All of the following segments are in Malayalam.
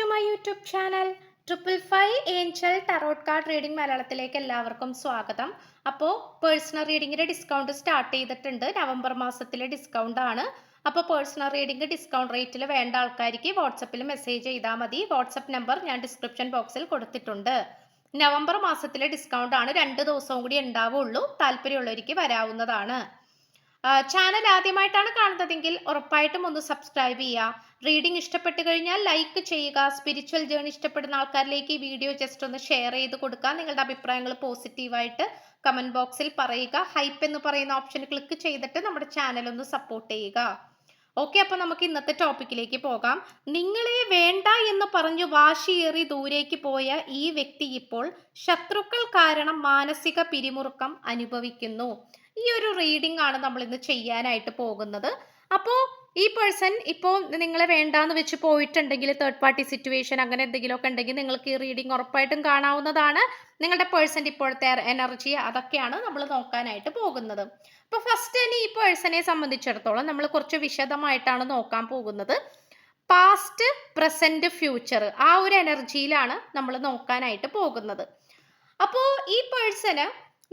To my YouTube channel triple five angel tarot card reading മലയാളത്തിലേക്ക് എല്ലാവർക്കും സ്വാഗതം. അപ്പോൾ പേഴ്സണൽ റീഡിങ്ങിന്റെ ഡിസ്കൗണ്ട് സ്റ്റാർട്ട് ചെയ്തിട്ടുണ്ട്. നവംബർ മാസത്തിലെ ഡിസ്കൗണ്ട് ആണ്. അപ്പോൾ പേഴ്സണൽ റീഡിംഗ് ഡിസ്കൗണ്ട് റേറ്റിൽ വേണ്ട ആൾക്കാർക്ക് വാട്സപ്പിൽ മെസ്സേജ് ചെയ്താൽ മതി. വാട്സപ്പ് നമ്പർ ഞാൻ ഡിസ്ക്രിപ്ഷൻ ബോക്സിൽ കൊടുത്തിട്ടുണ്ട്. നവംബർ മാസത്തിലെ ഡിസ്കൗണ്ട് ആണ്. രണ്ട് ദിവസവും കൂടി ഉണ്ടാവുള്ളൂ. താല്പര്യമുള്ളവർക്ക് വരാവുന്നതാണ്. ചാനൽ ആദ്യമായിട്ടാണ് കാണുന്നതെങ്കിൽ ഉറപ്പായിട്ടും ഒന്ന് സബ്സ്ക്രൈബ് ചെയ്യുക. റീഡിംഗ് ഇഷ്ടപ്പെട്ടു കഴിഞ്ഞാൽ ലൈക്ക് ചെയ്യുക. സ്പിരിച്വൽ ജേണി ഇഷ്ടപ്പെടുന്ന ആൾക്കാരിലേക്ക് ഈ വീഡിയോ ജസ്റ്റ് ഒന്ന് ഷെയർ ചെയ്ത് കൊടുക്കുക. നിങ്ങളുടെ അഭിപ്രായങ്ങൾ പോസിറ്റീവായിട്ട് കമന്റ് ബോക്സിൽ പറയുക. ഹൈപ്പ് എന്ന് പറയുന്ന ഓപ്ഷൻ ക്ലിക്ക് ചെയ്തിട്ട് നമ്മുടെ ചാനൽ ഒന്ന് സപ്പോർട്ട് ചെയ്യുക. ഓക്കെ അപ്പൊ നമുക്ക് ഇന്നത്തെ ടോപ്പിക്കിലേക്ക് പോകാം. നിങ്ങളെ വേണ്ട എന്ന് പറഞ്ഞു വാശിയേറി ദൂരേക്ക് പോയ ഈ വ്യക്തി ഇപ്പോൾ ശത്രുക്കൾ കാരണം മാനസിക പിരിമുറുക്കം അനുഭവിക്കുന്നു. ഈ ഒരു റീഡിംഗ് ആണ് നമ്മൾ ഇന്ന് ചെയ്യാനായിട്ട് പോകുന്നത്. അപ്പോൾ ഈ പേഴ്സൺ ഇപ്പോൾ നിങ്ങളെ വേണ്ടാന്ന് വെച്ച് പോയിട്ടുണ്ടെങ്കിൽ തേർഡ് പാർട്ടി സിറ്റുവേഷൻ അങ്ങനെ എന്തെങ്കിലുമൊക്കെ ഉണ്ടെങ്കിൽ നിങ്ങൾക്ക് ഈ റീഡിംഗ് ഉറപ്പായിട്ടും കാണാവുന്നതാണ്. നിങ്ങളുടെ പേഴ്സന്റെ ഇപ്പോഴത്തെ എനർജി അതൊക്കെയാണ് നമ്മൾ നോക്കാനായിട്ട് പോകുന്നത്. അപ്പോൾ ഫസ്റ്റ് തന്നെ ഈ പേഴ്സണെ സംബന്ധിച്ചിടത്തോളം നമ്മൾ കുറച്ച് വിശദമായിട്ടാണ് നോക്കാൻ പോകുന്നത്. പാസ്റ്റ് പ്രസന്റ് ഫ്യൂച്ചർ ആ ഒരു എനർജിയിലാണ് നമ്മൾ നോക്കാനായിട്ട് പോകുന്നത്. അപ്പോൾ ഈ പേഴ്സണ്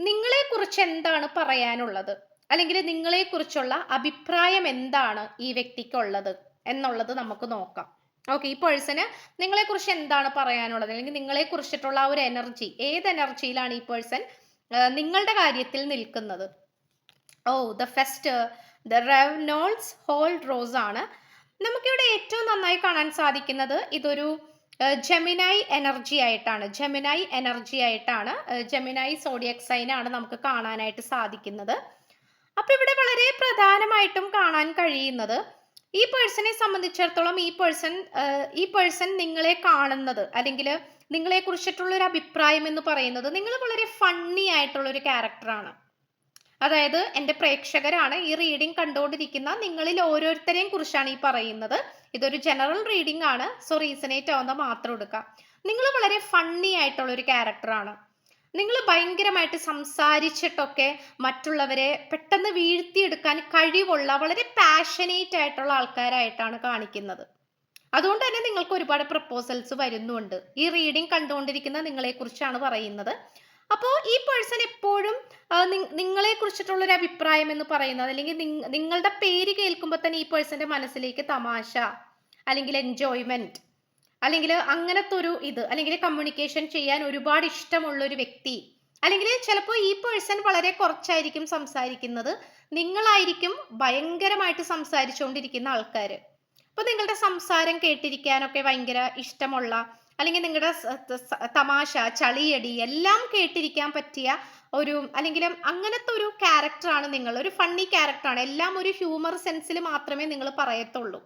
നിങ്ങളെക്കുറിച്ച് എന്താണ് പറയാനുള്ളത്? അല്ലെങ്കിൽ നിങ്ങളെക്കുറിച്ചുള്ള അഭിപ്രായം എന്താണ് ഈ വ്യക്തിക്കുള്ളത് എന്നുള്ളത് നമുക്ക് നോക്കാം. ഓക്കെ ഈ പേഴ്സണ് നിങ്ങളെക്കുറിച്ച് എന്താണ് പറയാനുള്ളത്? അല്ലെങ്കിൽ നിങ്ങളെക്കുറിച്ചിട്ടുള്ള ആ ഒരു എനർജി ഏത് എനർജിയിലാണ് ഈ പേഴ്സൺ നിങ്ങളുടെ കാര്യത്തിൽ നിൽക്കുന്നത്? ഓ ദ ഫെസ്റ്റ് ദ റെവനോൾസ് ഹോൾ റോസ് ആണ്. നമുക്കിവിടെ ഏറ്റവും നന്നായി കാണാൻ സാധിക്കുന്നത് ഇതൊരു ജെമിനായി എനർജി ആയിട്ടാണ്. ജെമിനായി എനർജി ആയിട്ടാണ് ജെമിനായി സോഡിയക് സൈൻ ആണ് നമുക്ക് കാണാനായിട്ട് സാധിക്കുന്നത്. അപ്പൊ ഇവിടെ വളരെ പ്രധാനമായിട്ടും കാണാൻ കഴിയുന്നത് ഈ പേഴ്സണെ സംബന്ധിച്ചിടത്തോളം ഈ പേഴ്സൺ ഈ പേഴ്സൺ നിങ്ങളെ കാണുന്നത് അല്ലെങ്കിൽ നിങ്ങളെ കുറിച്ചിട്ടുള്ള ഒരു അഭിപ്രായം എന്ന് പറയുന്നത് നിങ്ങൾ വളരെ ഫണ്ണി ആയിട്ടുള്ള ഒരു ക്യാരക്ടറാണ് അതായത് എന്റെ പ്രേക്ഷകരാണ് ഈ റീഡിംഗ് കണ്ടുകൊണ്ടിരിക്കുന്ന നിങ്ങളിൽ ഓരോരുത്തരെയും കുറിച്ചാണ് ഈ പറയുന്നത്. ഇതൊരു ജനറൽ റീഡിംഗ് ആണ്. സോ റീസണേറ്റ് ആവുന്ന മാത്രം എടുക്കാം. നിങ്ങൾ വളരെ ഫണ്ണി ആയിട്ടുള്ള ഒരു ക്യാരക്ടറാണ് നിങ്ങൾ ഭയങ്കരമായിട്ട് സംസാരിച്ചിട്ടൊക്കെ മറ്റുള്ളവരെ പെട്ടെന്ന് വീഴ്ത്തിയെടുക്കാൻ കഴിവുള്ള വളരെ പാഷനേറ്റ് ആയിട്ടുള്ള ആൾക്കാരായിട്ടാണ് കാണിക്കുന്നത്. അതുകൊണ്ട് തന്നെ നിങ്ങൾക്ക് ഒരുപാട് പ്രപ്പോസൽസ് വരുന്നുണ്ട്. ഈ റീഡിംഗ് കണ്ടുകൊണ്ടിരിക്കുന്ന നിങ്ങളെ കുറിച്ചാണ് പറയുന്നത്. അപ്പോൾ ഈ പേഴ്സൺ എപ്പോഴും നിങ്ങളെ കുറിച്ചിട്ടുള്ളൊരു അഭിപ്രായം എന്ന് പറയുന്നത് അല്ലെങ്കിൽ നിങ്ങളുടെ പേര് കേൾക്കുമ്പോൾ തന്നെ ഈ പേഴ്സന്റെ മനസ്സിലേക്ക് തമാശ അല്ലെങ്കിൽ എൻജോയ്മെന്റ് അല്ലെങ്കിൽ അങ്ങനത്തെ ഒരു ഇത് അല്ലെങ്കിൽ കമ്മ്യൂണിക്കേഷൻ ചെയ്യാൻ ഒരുപാട് ഇഷ്ടമുള്ള ഒരു വ്യക്തി അല്ലെങ്കിൽ ചിലപ്പോൾ ഈ പേഴ്സൺ വളരെ കുറച്ചായിരിക്കും സംസാരിക്കുന്നത്. നിങ്ങളായിരിക്കും ഭയങ്കരമായിട്ട് സംസാരിച്ചുകൊണ്ടിരിക്കുന്ന ആൾക്കാർ അപ്പോൾ നിങ്ങളുടെ സംസാരം കേട്ടിരിക്കാനൊക്കെ ഭയങ്കര ഇഷ്ടമുള്ള അല്ലെങ്കിൽ നിങ്ങളുടെ തമാശ ചളിയടി എല്ലാം കേട്ടിരിക്കാൻ പറ്റിയ ഒരു അല്ലെങ്കിൽ അങ്ങനത്തെ ഒരു ക്യാരക്ടറാണ് നിങ്ങൾ. ഒരു ഫണ്ണി ക്യാരക്ടറാണ് എല്ലാം ഒരു ഹ്യൂമർ സെൻസിൽ മാത്രമേ നിങ്ങൾ പറയത്തുള്ളൂ.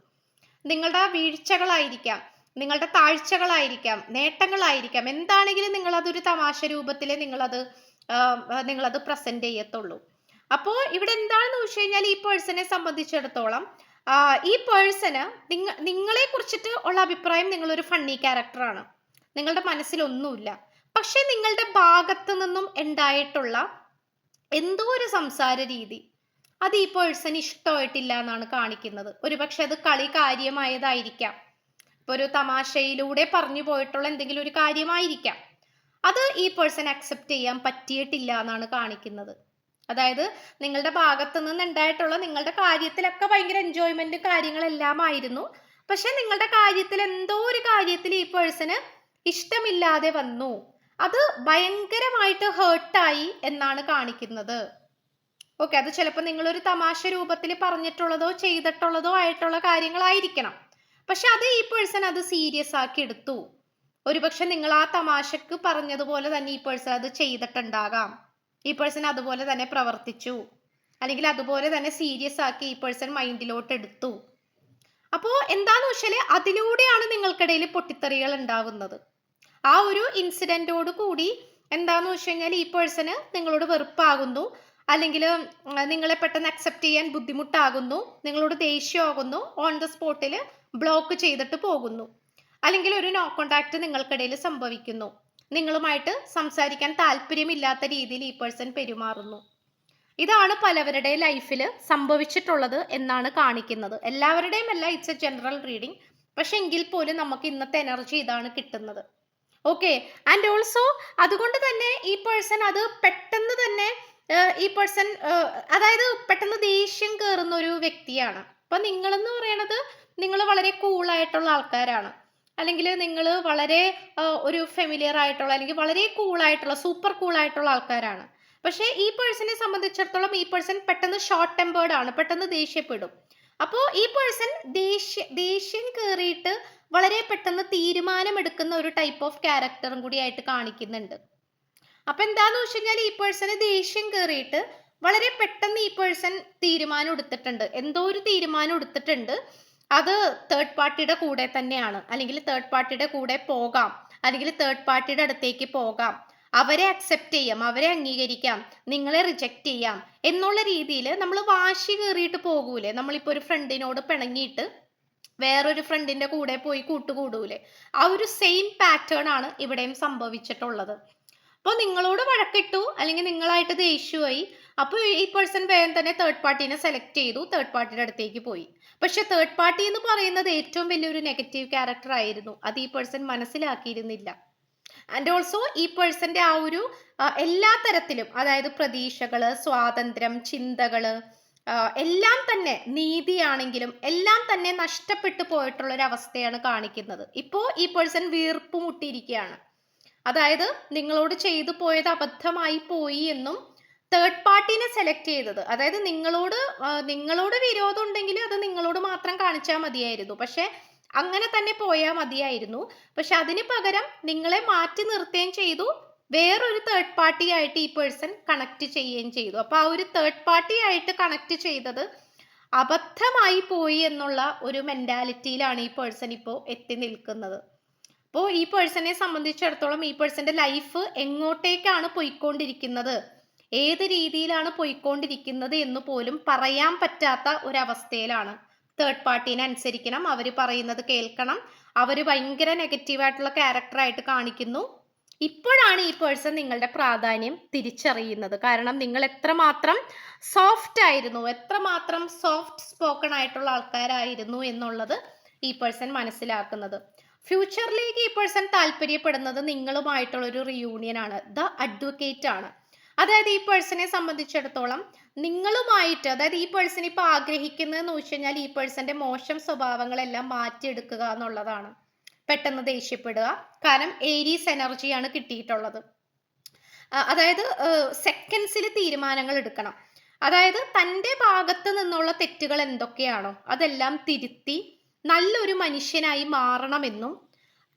നിങ്ങളുടെ വീഴ്ചകളായിരിക്കാം. നിങ്ങളുടെ താഴ്ചകളായിരിക്കാം. നേട്ടങ്ങളായിരിക്കാം. എന്താണെങ്കിലും നിങ്ങളതൊരു തമാശ രൂപത്തിൽ നിങ്ങളത് നിങ്ങളത് പ്രസന്റ് ചെയ്യത്തുള്ളൂ. അപ്പോൾ ഇവിടെ എന്താണെന്ന് വെച്ച് കഴിഞ്ഞാൽ ഈ പേഴ്സണെ സംബന്ധിച്ചിടത്തോളം ഈ പേഴ്സണ് നിങ്ങ നിങ്ങളെ കുറിച്ചിട്ട് ഉള്ള അഭിപ്രായം നിങ്ങളൊരു ഫണ്ണി ക്യാരക്ടറാണ് നിങ്ങളുടെ മനസ്സിലൊന്നുമില്ല. പക്ഷെ നിങ്ങളുടെ ഭാഗത്ത് നിന്നും ഉണ്ടായിട്ടുള്ള എന്തോ ഒരു സംസാര രീതി അത് ഈ പേഴ്സൺ ഇഷ്ടമായിട്ടില്ല എന്നാണ് കാണിക്കുന്നത്. ഒരുപക്ഷെ അത് കളി കാര്യമായതായിരിക്കാം. ഇപ്പൊ ഒരു തമാശയിലൂടെ പറഞ്ഞു പോയിട്ടുള്ള എന്തെങ്കിലും ഒരു കാര്യമായിരിക്കാം. അത് ഈ പേഴ്സൺ അക്സെപ്റ്റ് ചെയ്യാൻ പറ്റിയിട്ടില്ല എന്നാണ് കാണിക്കുന്നത്. അതായത് നിങ്ങളുടെ ഭാഗത്തു നിന്ന് ഉണ്ടായിട്ടുള്ള നിങ്ങളുടെ കാര്യത്തിലൊക്കെ ഭയങ്കര എൻജോയ്മെന്റ് കാര്യങ്ങളെല്ലാം ആയിരുന്നു പക്ഷെ നിങ്ങളുടെ കാര്യത്തിൽ എന്തോ ഒരു കാര്യത്തിൽ ഈ പേഴ്സണ് ഇഷ്ടമില്ലാതെ വന്നു. അത് ഭയങ്കരമായിട്ട് ഹേർട്ടായി എന്നാണ് കാണിക്കുന്നത്. ഓക്കെ അത് ചിലപ്പോൾ നിങ്ങളൊരു തമാശ രൂപത്തിൽ പറഞ്ഞിട്ടുള്ളതോ ചെയ്തിട്ടുള്ളതോ ആയിട്ടുള്ള കാര്യങ്ങളായിരിക്കണം. പക്ഷെ അത് ഈ പേഴ്സൺ അത് സീരിയസ് ആക്കി എടുത്തു. ഒരുപക്ഷെ നിങ്ങൾ ആ തമാശക്ക് പറഞ്ഞതുപോലെ തന്നെ ഈ പേഴ്സൺ അത് ചെയ്തിട്ടുണ്ടാകാം. ഈ പേഴ്സൺ അതുപോലെ തന്നെ പ്രവർത്തിച്ചു. അല്ലെങ്കിൽ അതുപോലെ തന്നെ സീരിയസ് ആക്കി ഈ പേഴ്സൺ മൈൻഡിലോട്ട് എടുത്തു. അപ്പോൾ എന്താന്ന് വെച്ചാൽ അതിലൂടെയാണ് നിങ്ങൾക്കിടയിൽ പൊട്ടിത്തെറികൾ ഉണ്ടാവുന്നത്. ആ ഒരു ഇൻസിഡന്റോട് കൂടി എന്താന്ന് വെച്ച് കഴിഞ്ഞാൽ ഈ പേഴ്സണ് നിങ്ങളോട് വെറുപ്പാകുന്നു. അല്ലെങ്കിൽ നിങ്ങളെ പെട്ടെന്ന് അക്സെപ്റ്റ് ചെയ്യാൻ ബുദ്ധിമുട്ടാകുന്നു. നിങ്ങളോട് ദേഷ്യമാകുന്നു. ഓൺ ദ സ്പോട്ടിൽ ബ്ലോക്ക് ചെയ്തിട്ട് പോകുന്നു. അല്ലെങ്കിൽ ഒരു നോ കോണ്ടാക്ട് നിങ്ങൾക്കിടയിൽ സംഭവിക്കുന്നു. നിങ്ങളുമായിട്ട് സംസാരിക്കാൻ താല്പര്യമില്ലാത്ത രീതിയിൽ ഈ പേഴ്സൺ പെരുമാറുന്നു. ഇതാണ് പലവരുടെ ലൈഫിൽ സംഭവിച്ചിട്ടുള്ളത് എന്നാണ് കാണിക്കുന്നത്. എല്ലാവരുടെയും അല്ല ഇറ്റ്സ് എ ജനറൽ റീഡിങ് പക്ഷെ എങ്കിൽ പോലും നമുക്ക് ഇന്നത്തെ എനർജി ഇതാണ് കിട്ടുന്നത്. ഓക്കെ ആൻഡ് ഓൾസോ അതുകൊണ്ട് തന്നെ ഈ പേഴ്സൺ അത് പെട്ടെന്ന് തന്നെ ഈ പേഴ്സൺ അതായത് പെട്ടെന്ന് ദേഷ്യം കയറുന്ന ഒരു വ്യക്തിയാണ്. അപ്പൊ നിങ്ങളെന്ന് പറയണത് നിങ്ങൾ വളരെ കൂളായിട്ടുള്ള ആൾക്കാരാണ്. അല്ലെങ്കിൽ നിങ്ങൾ വളരെ ഒരു ഫെമിലിയർ ആയിട്ടുള്ള അല്ലെങ്കിൽ വളരെ കൂളായിട്ടുള്ള സൂപ്പർ കൂളായിട്ടുള്ള ആൾക്കാരാണ്. പക്ഷേ ഈ പേഴ്സണെ സംബന്ധിച്ചിടത്തോളം ഈ പേഴ്സൺ പെട്ടെന്ന് ഷോർട്ട് ടെമ്പേർഡ് ആണ് പെട്ടെന്ന് ദേഷ്യപ്പെടും. അപ്പോൾ ഈ പേഴ്സൺ ദേഷ്യ ദേഷ്യം കയറിയിട്ട് വളരെ പെട്ടെന്ന് തീരുമാനമെടുക്കുന്ന ഒരു ടൈപ്പ് ഓഫ് ക്യാരക്ടറും കൂടി ആയിട്ട് കാണിക്കുന്നുണ്ട്. അപ്പൊ എന്താന്ന് വെച്ച് കഴിഞ്ഞാൽ ഈ പേഴ്സണ് ദേഷ്യം കയറിയിട്ട് വളരെ പെട്ടെന്ന് ഈ പേഴ്സൺ തീരുമാനം എടുത്തിട്ടുണ്ട്. എന്തോ ഒരു തീരുമാനം എടുത്തിട്ടുണ്ട്. അത് തേർഡ് പാർട്ടിയുടെ കൂടെ തന്നെയാണ്. അല്ലെങ്കിൽ തേർഡ് പാർട്ടിയുടെ കൂടെ പോകാം. അല്ലെങ്കിൽ തേർഡ് പാർട്ടിയുടെ അടുത്തേക്ക് പോകാം. അവരെ അക്സെപ്റ്റ് ചെയ്യാം. അവരെ അംഗീകരിക്കാം. നിങ്ങളെ റിജക്റ്റ് ചെയ്യാം. എന്നുള്ള രീതിയിൽ നമ്മൾ വാശി കയറിയിട്ട് പോകൂലേ. നമ്മളിപ്പോൾ ഒരു ഫ്രണ്ടിനോട് പിണങ്ങിയിട്ട് വേറൊരു ഫ്രണ്ടിന്റെ കൂടെ പോയി കൂട്ടുകൂടൂലേ. ആ ഒരു സെയിം പാറ്റേൺ ആണ് ഇവിടെയും സംഭവിച്ചിട്ടുള്ളത്. അപ്പോൾ നിങ്ങളോട് വഴക്കിട്ടു. അല്ലെങ്കിൽ നിങ്ങളായിട്ട് ദേഷ്യമായി. അപ്പോൾ ഈ പേഴ്സൺ വേഗം തന്നെ തേർഡ് പാർട്ടിനെ സെലക്ട് ചെയ്തു തേർഡ് പാർട്ടിയുടെ അടുത്തേക്ക് പോയി. പക്ഷെ തേർഡ് പാർട്ടി എന്ന് പറയുന്നത് ഏറ്റവും വലിയൊരു നെഗറ്റീവ് ക്യാരക്ടർ ആയിരുന്നു. അത് ഈ പേഴ്സൺ മനസ്സിലാക്കിയിരുന്നില്ല. ആൻഡ് ഓൾസോ ഈ പേഴ്സന്റെ ആ ഒരു എല്ലാ തരത്തിലും അതായത് പ്രതീക്ഷകൾ സ്വാതന്ത്ര്യം ചിന്തകൾ എല്ലാം തന്നെ നീതിയാണെങ്കിലും എല്ലാം തന്നെ നഷ്ടപ്പെട്ടു പോയിട്ടുള്ള ഒരു അവസ്ഥയാണ് കാണിക്കുന്നത്. ഇപ്പോൾ ഈ പേഴ്സൺ വീർപ്പ് മുട്ടിയിരിക്കുകയാണ് അതായത് നിങ്ങളോട് ചെയ്തു പോയത് അബദ്ധമായി പോയി എന്നും തേർഡ് പാർട്ടീനെ സെലക്ട് ചെയ്തത്. അതായത് നിങ്ങളോട് നിങ്ങളോട് വിരോധം ഉണ്ടെങ്കിൽ അത് നിങ്ങളോട് മാത്രം കാണിച്ചാൽ മതിയായിരുന്നു. പക്ഷെ അങ്ങനെ തന്നെ പോയാൽ മതിയായിരുന്നു. പക്ഷെ അതിന് പകരം നിങ്ങളെ മാറ്റി നിർത്തുകയും ചെയ്തു. വേറൊരു തേർഡ് പാർട്ടി ആയിട്ട് ഈ പേഴ്സൺ കണക്ട് ചെയ്യുകയും ചെയ്തു. അപ്പൊ ആ ഒരു തേർഡ് പാർട്ടി ആയിട്ട് കണക്ട് ചെയ്തത് അബദ്ധമായി പോയി എന്നുള്ള ഒരു മെന്റാലിറ്റിയിലാണ് ഈ പേഴ്സൺ ഇപ്പോൾ എത്തി നിൽക്കുന്നത്. അപ്പോൾ ഈ പേഴ്സണെ സംബന്ധിച്ചിടത്തോളം ഈ പേഴ്സന്റെ ലൈഫ് എങ്ങോട്ടേക്കാണ് പോയിക്കൊണ്ടിരിക്കുന്നത്? ഏത് രീതിയിലാണ് പോയിക്കൊണ്ടിരിക്കുന്നത് എന്ന് പോലും പറയാൻ പറ്റാത്ത ഒരവസ്ഥയിലാണ്. തേർഡ് പാർട്ടീനെ അനുസരിക്കണം. അവർ പറയുന്നത് കേൾക്കണം. അവർ ഭയങ്കര നെഗറ്റീവായിട്ടുള്ള ക്യാരക്ടറായിട്ട് കാണിക്കുന്നു. ഇപ്പോഴാണ് ഈ പേഴ്സൺ നിങ്ങളുടെ പ്രാധാന്യം തിരിച്ചറിയുന്നത്. കാരണം നിങ്ങൾ എത്രമാത്രം സോഫ്റ്റ് ആയിരുന്നു എത്രമാത്രം സോഫ്റ്റ് സ്പോക്കൺ ആയിട്ടുള്ള ആൾക്കാരായിരുന്നു എന്നുള്ളത് ഈ പേഴ്സൺ മനസ്സിലാക്കുന്നത്. ഫ്യൂച്ചറിലേക്ക് ഈ പേഴ്സൺ താല്പര്യപ്പെടുന്നത് നിങ്ങളുമായിട്ടുള്ള ഒരു റിയൂണിയൻ ആണ്. ദ അഡ്വക്കേറ്റ് ആണ്. അതായത് ഈ പേഴ്സണെ സംബന്ധിച്ചിടത്തോളം നിങ്ങളുമായിട്ട് അതായത് ഈ പേഴ്സൺ ഇപ്പൊ ആഗ്രഹിക്കുന്നതെന്ന് വെച്ച് കഴിഞ്ഞാൽ ഈ പേഴ്സന്റെ മോശം സ്വഭാവങ്ങളെല്ലാം മാറ്റിയെടുക്കുക എന്നുള്ളതാണ്. പെട്ടെന്ന് ദേഷ്യപ്പെടുക. കാരണം ഏരീസ് എനർജിയാണ് കിട്ടിയിട്ടുള്ളത്. അതായത് സെക്കൻഡ്സിൽ തീരുമാനങ്ങൾ എടുക്കണം. അതായത് തന്റെ ഭാഗത്ത് നിന്നുള്ള തെറ്റുകൾ എന്തൊക്കെയാണോ അതെല്ലാം തിരുത്തി നല്ലൊരു മനുഷ്യനായി മാറണമെന്നും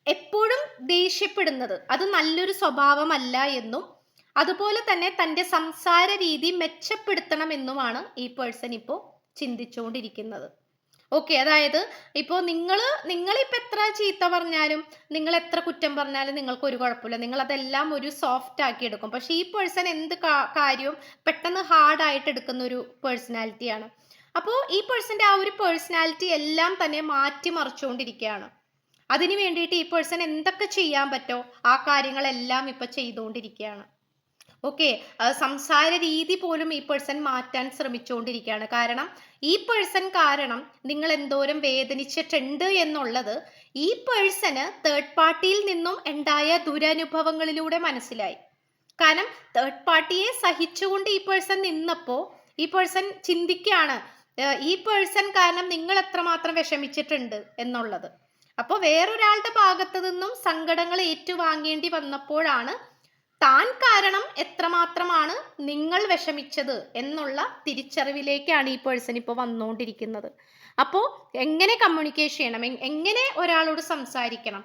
എപ്പോഴും ദേഷ്യപ്പെടുന്നത് അത് നല്ലൊരു സ്വഭാവമല്ല എന്നും അതുപോലെ തന്നെ തന്റെ സംസാര രീതി മെച്ചപ്പെടുത്തണമെന്നുമാണ് ഈ പേഴ്സൺ ഇപ്പോൾ ചിന്തിച്ചുകൊണ്ടിരിക്കുന്നത് ഓക്കെ അതായത് ഇപ്പോൾ നിങ്ങൾ നിങ്ങളിപ്പോൾ എത്ര ചീത്ത പറഞ്ഞാലും നിങ്ങൾ എത്ര കുറ്റം പറഞ്ഞാലും നിങ്ങൾക്ക് ഒരു കുഴപ്പമില്ല. നിങ്ങൾ അതെല്ലാം ഒരു സോഫ്റ്റ് ആക്കി എടുക്കും. പക്ഷെ ഈ പേഴ്സൺ എന്ത് കാര്യവും പെട്ടെന്ന് ഹാർഡായിട്ട് എടുക്കുന്ന ഒരു പേഴ്സണാലിറ്റിയാണ് അപ്പോൾ ഈ പേഴ്സന്റെ ആ ഒരു പേഴ്സണാലിറ്റി എല്ലാം തന്നെ മാറ്റിമറിച്ചുകൊണ്ടിരിക്കുകയാണ്. അതിന് വേണ്ടിയിട്ട് ഈ പേഴ്സൺ എന്തൊക്കെ ചെയ്യാൻ പറ്റോ ആ കാര്യങ്ങളെല്ലാം ഇപ്പം ചെയ്തുകൊണ്ടിരിക്കുകയാണ്. ഓക്കെ സംസാര രീതി പോലും ഈ പേഴ്സൺ മാറ്റാൻ ശ്രമിച്ചുകൊണ്ടിരിക്കുകയാണ്. കാരണം ഈ പേഴ്സൺ കാരണം നിങ്ങൾ എന്തോരം വേദനിച്ചിട്ടുണ്ട് എന്നുള്ളത് ഈ പേഴ്സണ് തേർഡ് പാർട്ടിയിൽ നിന്നും ഉണ്ടായ ദുരനുഭവങ്ങളിലൂടെ മനസ്സിലായി. കാരണം തേർഡ് പാർട്ടിയെ സഹിച്ചുകൊണ്ട് ഈ പേഴ്സൺ നിന്നപ്പോൾ ഈ പേഴ്സൺ ചിന്തിക്കുകയാണ് ഈ പേഴ്സൺ കാരണം നിങ്ങൾ എത്രമാത്രം വിഷമിച്ചിട്ടുണ്ട് എന്നുള്ളത്. അപ്പോൾ വേറൊരാളുടെ ഭാഗത്തു നിന്നും സങ്കടങ്ങൾ ഏറ്റുവാങ്ങേണ്ടി വന്നപ്പോഴാണ് താൻ കാരണം എത്രമാത്രമാണ് നിങ്ങൾ വിഷമിച്ചത് എന്നുള്ള തിരിച്ചറിവിലേക്കാണ് ഈ പേഴ്സൺ ഇപ്പോൾ വന്നുകൊണ്ടിരിക്കുന്നത് അപ്പോൾ എങ്ങനെ കമ്മ്യൂണിക്കേഷൻ ചെയ്യണം? എങ്ങനെ ഒരാളോട് സംസാരിക്കണം?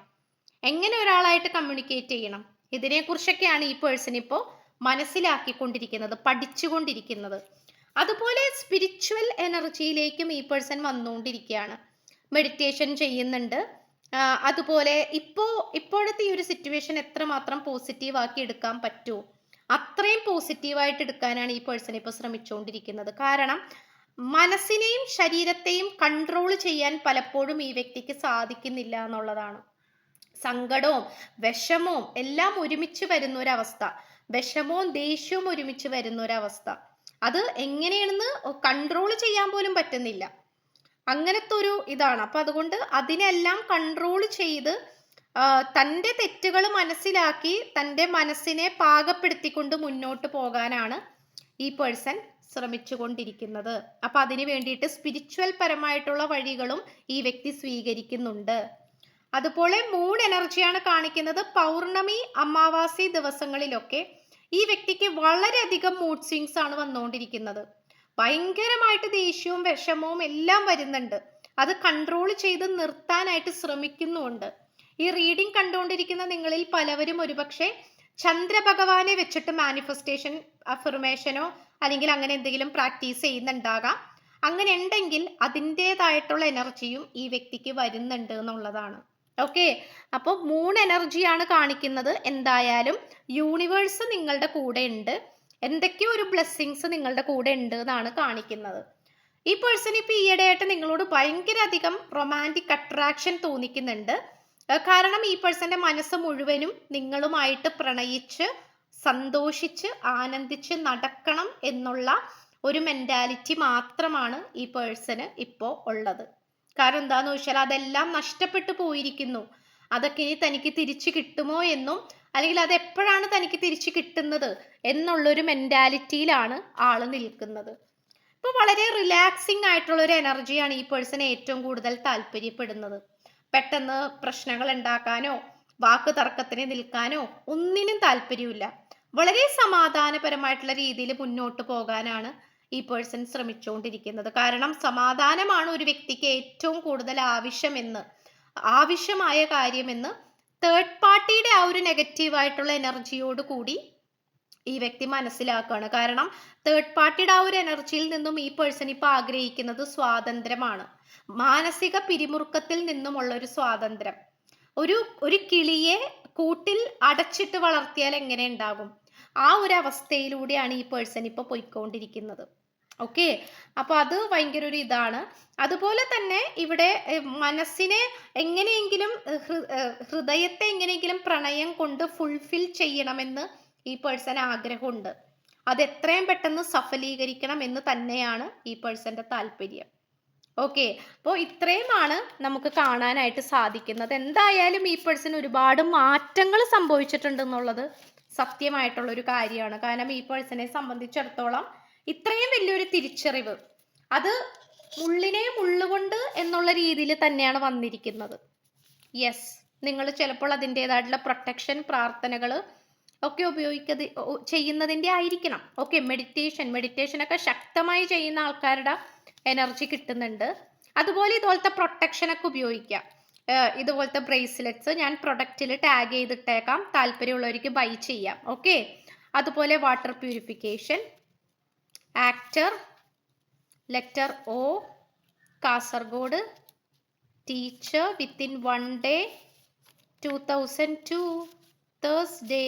എങ്ങനെ ഒരാളായിട്ട് കമ്മ്യൂണിക്കേറ്റ് ചെയ്യണം? ഇതിനെക്കുറിച്ചൊക്കെയാണ് ഈ പേഴ്സൺ ഇപ്പോൾ മനസ്സിലാക്കിക്കൊണ്ടിരിക്കുന്നത് പഠിച്ചുകൊണ്ടിരിക്കുന്നത്. അതുപോലെ സ്പിരിച്വൽ എനർജിയിലേക്കും ഈ പേഴ്സൺ വന്നുകൊണ്ടിരിക്കുകയാണ് മെഡിറ്റേഷൻ ചെയ്യുന്നുണ്ട്. അതുപോലെ ഇപ്പോ ഇപ്പോഴത്തെ ഈ ഒരു സിറ്റുവേഷൻ എത്രമാത്രം പോസിറ്റീവ് ആക്കി എടുക്കാൻ പറ്റുമോ അത്രയും പോസിറ്റീവായിട്ട് എടുക്കാനാണ് ഈ പേഴ്സൺ ഇപ്പോൾ ശ്രമിച്ചുകൊണ്ടിരിക്കുന്നത് കാരണം മനസ്സിനെയും ശരീരത്തെയും കൺട്രോൾ ചെയ്യാൻ പലപ്പോഴും ഈ വ്യക്തിക്ക് സാധിക്കുന്നില്ല എന്നുള്ളതാണ്. സങ്കടവും വിഷമവും എല്ലാം ഒരുമിച്ച് വരുന്ന ഒരവസ്ഥ വിഷമവും ദേഷ്യവും ഒരുമിച്ച് വരുന്ന ഒരവസ്ഥ അത് എങ്ങനെയാണെന്ന് കൺട്രോൾ ചെയ്യാൻ പോലും പറ്റുന്നില്ല. അങ്ങനത്തെ ഒരു ഇതാണ്. അപ്പൊ അതുകൊണ്ട് അതിനെല്ലാം കൺട്രോൾ ചെയ്ത് തന്റെ തെറ്റുകൾ മനസ്സിലാക്കി തന്റെ മനസ്സിനെ പാകപ്പെടുത്തിക്കൊണ്ട് മുന്നോട്ട് പോകാനാണ് ഈ പേഴ്സൺ ശ്രമിച്ചുകൊണ്ടിരിക്കുന്നത്. അപ്പൊ അതിന് വേണ്ടിയിട്ട് സ്പിരിച്വൽ പരമായിട്ടുള്ള വഴികളും ഈ വ്യക്തി സ്വീകരിക്കുന്നുണ്ട്. അതുപോലെ മൂൺ എനർജിയാണ് കാണിക്കുന്നത് പൗർണമി അമാവാസി ദിവസങ്ങളിലൊക്കെ ഈ വ്യക്തിക്ക് വളരെയധികം മൂഡ് സ്വിങ്സ് ആണ് വന്നുകൊണ്ടിരിക്കുന്നത്. ഭയങ്കരമായിട്ട് ദേഷ്യവും വിഷമവും എല്ലാം വരുന്നുണ്ട്. അത് കൺട്രോൾ ചെയ്ത് നിർത്താനായിട്ട് ശ്രമിക്കുന്നുണ്ട് ഈ റീഡിംഗ് കണ്ടുകൊണ്ടിരിക്കുന്ന നിങ്ങളിൽ പലവരും ഒരുപക്ഷെ ചന്ദ്രഭഗവാനെ വെച്ചിട്ട് മാനിഫെസ്റ്റേഷൻ അഫർമേഷനോ അല്ലെങ്കിൽ അങ്ങനെ എന്തെങ്കിലും പ്രാക്ടീസ് ചെയ്യുന്നുണ്ടാകാം. അങ്ങനെ ഉണ്ടെങ്കിൽ അതിന്റെതായിട്ടുള്ള എനർജിയും ഈ വ്യക്തിക്ക് വരുന്നുണ്ട് എന്നുള്ളതാണ്. ഓക്കെ അപ്പോൾ മൂൺ എനർജിയാണ് കാണിക്കുന്നത്. എന്തായാലും യൂണിവേഴ്സ് നിങ്ങളുടെ കൂടെ ഉണ്ട്. എന്തൊക്കെയോ ഒരു ബ്ലെസ്സിങ്സ് നിങ്ങളുടെ കൂടെ ഉണ്ട് എന്നാണ് കാണിക്കുന്നത്. ഈ പേഴ്സൺ ഇപ്പൊ ഈയിടെയായിട്ട് നിങ്ങളോട് ഭയങ്കര അധികം റൊമാന്റിക് അട്രാക്ഷൻ തോന്നിക്കുന്നുണ്ട്. കാരണം ഈ പേഴ്സന്റെ മനസ്സ് മുഴുവനും നിങ്ങളുമായിട്ട് പ്രണയിച്ച് സന്തോഷിച്ച് ആനന്ദിച്ച് നടക്കണം എന്നുള്ള ഒരു മെന്റാലിറ്റി മാത്രമാണ് ഈ പേഴ്സന് ഇപ്പോൾ ഉള്ളത്. കാരണം എന്താന്ന് വെച്ചാൽ അതെല്ലാം നഷ്ടപ്പെട്ടു പോയിരിക്കുന്നു. അതൊക്കെ ഇനി തനിക്ക് തിരിച്ചു കിട്ടുമോ എന്നും അല്ലെങ്കിൽ അത് എപ്പോഴാണ് തനിക്ക് തിരിച്ചു കിട്ടുന്നത് എന്നുള്ളൊരു മെന്റാലിറ്റിയിലാണ് ആൾ നിൽക്കുന്നത്. ഇപ്പോൾ വളരെ റിലാക്സിങ് ആയിട്ടുള്ള ഒരു എനർജിയാണ് ഈ പേഴ്സൺ ഏറ്റവും കൂടുതൽ താല്പര്യപ്പെടുന്നത്. പെട്ടെന്ന് പ്രശ്നങ്ങൾ ഉണ്ടാക്കാനോ വാക്ക് തർക്കത്തിന് നിൽക്കാനോ ഒന്നിനും താല്പര്യമില്ല. വളരെ സമാധാനപരമായിട്ടുള്ള രീതിയിൽ മുന്നോട്ട് പോകാനാണ് ഈ പേഴ്സൺ ശ്രമിച്ചുകൊണ്ടിരിക്കുന്നത്. കാരണം സമാധാനമാണ് ഒരു വ്യക്തിക്ക് ഏറ്റവും കൂടുതൽ ആവശ്യമെന്ന് ആവശ്യമായ കാര്യമെന്ന് തേർഡ് പാർട്ടിയുടെ ആ ഒരു നെഗറ്റീവ് ആയിട്ടുള്ള എനർജിയോട് കൂടി ഈ വ്യക്തി മനസ്സിലാക്കുകയാണ് കാരണം തേർഡ് പാർട്ടിയുടെ ആ ഒരു എനർജിയിൽ നിന്നും ഈ പേഴ്സൺ ഇപ്പൊ ആഗ്രഹിക്കുന്നത് സ്വാതന്ത്ര്യമാണ്. മാനസിക പിരിമുറുക്കത്തിൽ നിന്നുമുള്ള ഒരു സ്വാതന്ത്ര്യം. ഒരു ഒരു കിളിയെ കൂട്ടിൽ അടച്ചിട്ട് വളർത്തിയാൽ എങ്ങനെ ഉണ്ടാകും? ആ ഒരു അവസ്ഥയിലൂടെയാണ് ഈ പേഴ്സൺ ഇപ്പൊ പോയിക്കൊണ്ടിരിക്കുന്നത്. ഓക്കെ അപ്പൊ അത് ഭയങ്കര ഒരു ഇതാണ്. അതുപോലെ തന്നെ ഇവിടെ മനസ്സിനെ എങ്ങനെയെങ്കിലും ഹൃദയത്തെ എങ്ങനെയെങ്കിലും പ്രണയം കൊണ്ട് ഫുൾഫിൽ ചെയ്യണമെന്ന് ഈ പേഴ്സൺ ആഗ്രഹമുണ്ട്. അത് എത്രയും പെട്ടെന്ന് സഫലീകരിക്കണം എന്ന് തന്നെയാണ് ഈ പേഴ്സന്റെ താല്പര്യം. ഓക്കെ അപ്പോൾ ഇത്രയുമാണ് നമുക്ക് കാണാനായിട്ട് സാധിക്കുന്നത്. എന്തായാലും ഈ പേഴ്സൺ ഒരുപാട് മാറ്റങ്ങൾ സംഭവിച്ചിട്ടുണ്ട് എന്നുള്ളത് സത്യമായിട്ടുള്ള ഒരു കാര്യമാണ്. കാരണം ഈ പേഴ്സണെ സംബന്ധിച്ചിടത്തോളം ഇത്രയും വലിയൊരു തിരിച്ചറിവ്. അത് മുള്ളിനെ മുള്ളുകൊണ്ട് എന്നുള്ള രീതിയിൽ തന്നെയാണ് വന്നിരിക്കുന്നത്. യെസ് നിങ്ങൾ ചിലപ്പോൾ അതിന്റെതായിട്ടുള്ള പ്രൊട്ടക്ഷൻ പ്രാർത്ഥനകൾ ഒക്കെ ഉപയോഗിക്കത് ചെയ്യുന്നതിന്റെ ആയിരിക്കണം. ഓക്കെ മെഡിറ്റേഷൻ ഒക്കെ ശക്തമായി ചെയ്യുന്ന ആൾക്കാരുടെ എനർജി കിട്ടുന്നുണ്ട്. അതുപോലെ ഇതുപോലത്തെ പ്രൊട്ടക്ഷൻ ഒക്കെ ഉപയോഗിക്കാം. ഇതുപോലത്തെ ബ്രേസ്ലെറ്റ്സ് ഞാൻ പ്രൊഡക്റ്റിൽ ടാഗ് ചെയ്തിട്ടേക്കാം. താല്പര്യമുള്ളവർക്ക് ബൈ ചെയ്യാം. ഓക്കെ അതുപോലെ water purification actor letter O Kasaragod teacher within one day two thousand to Thursday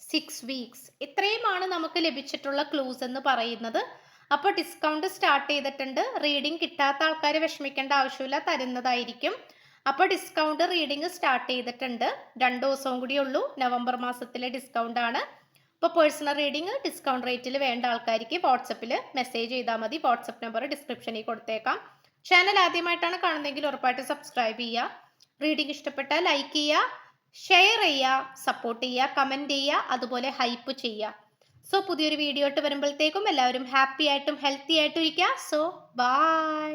six weeks. ഇത്രയുമാണ് നമുക്ക് ലഭിച്ചിട്ടുള്ള ക്ലൂസ് എന്ന് പറയുന്നത്. അപ്പോൾ ഡിസ്കൗണ്ട് സ്റ്റാർട്ട് ചെയ്തിട്ടുണ്ട്. റീഡിംഗ് കിട്ടാത്ത ആൾക്കാർ വിഷമിക്കേണ്ട ആവശ്യമില്ല തരുന്നതായിരിക്കും. അപ്പോൾ ഡിസ്കൗണ്ട് റീഡിംഗ് സ്റ്റാർട്ട് ചെയ്തിട്ടുണ്ട്. രണ്ട് ദിവസവും കൂടി ഉള്ളൂ. നവംബർ മാസത്തിലെ ഡിസ്കൗണ്ട് ആണ് ഇപ്പോൾ പേഴ്സണൽ റീഡിംഗ് ഡിസ്കൗണ്ട് റേറ്റിൽ വേണ്ട ആൾക്കാർക്ക് വാട്സപ്പിൽ മെസ്സേജ് ചെയ്താൽ മതി. വാട്സപ്പ് നമ്പർ ഡിസ്ക്രിപ്ഷനിൽ കൊടുത്തേക്കാം. ചാനൽ ആദ്യമായിട്ടാണ് കാണുന്നതെങ്കിൽ ഉറപ്പായിട്ട് സബ്സ്ക്രൈബ് ചെയ്യുക. റീഡിംഗ് ഇഷ്ടപ്പെട്ടാൽ ലൈക്ക് ചെയ്യുക. ഷെയർ ചെയ്യുക സപ്പോർട്ട് ചെയ്യുക കമന്റ് ചെയ്യുക അതുപോലെ ഹൈപ്പ് ചെയ്യുക. സോ പുതിയൊരു വീഡിയോ ഇട്ട് വരുമ്പോഴത്തേക്കും എല്ലാവരും ഹാപ്പി ആയിട്ടും ഹെൽത്തി ആയിട്ടും ഇരിക്കുക. So by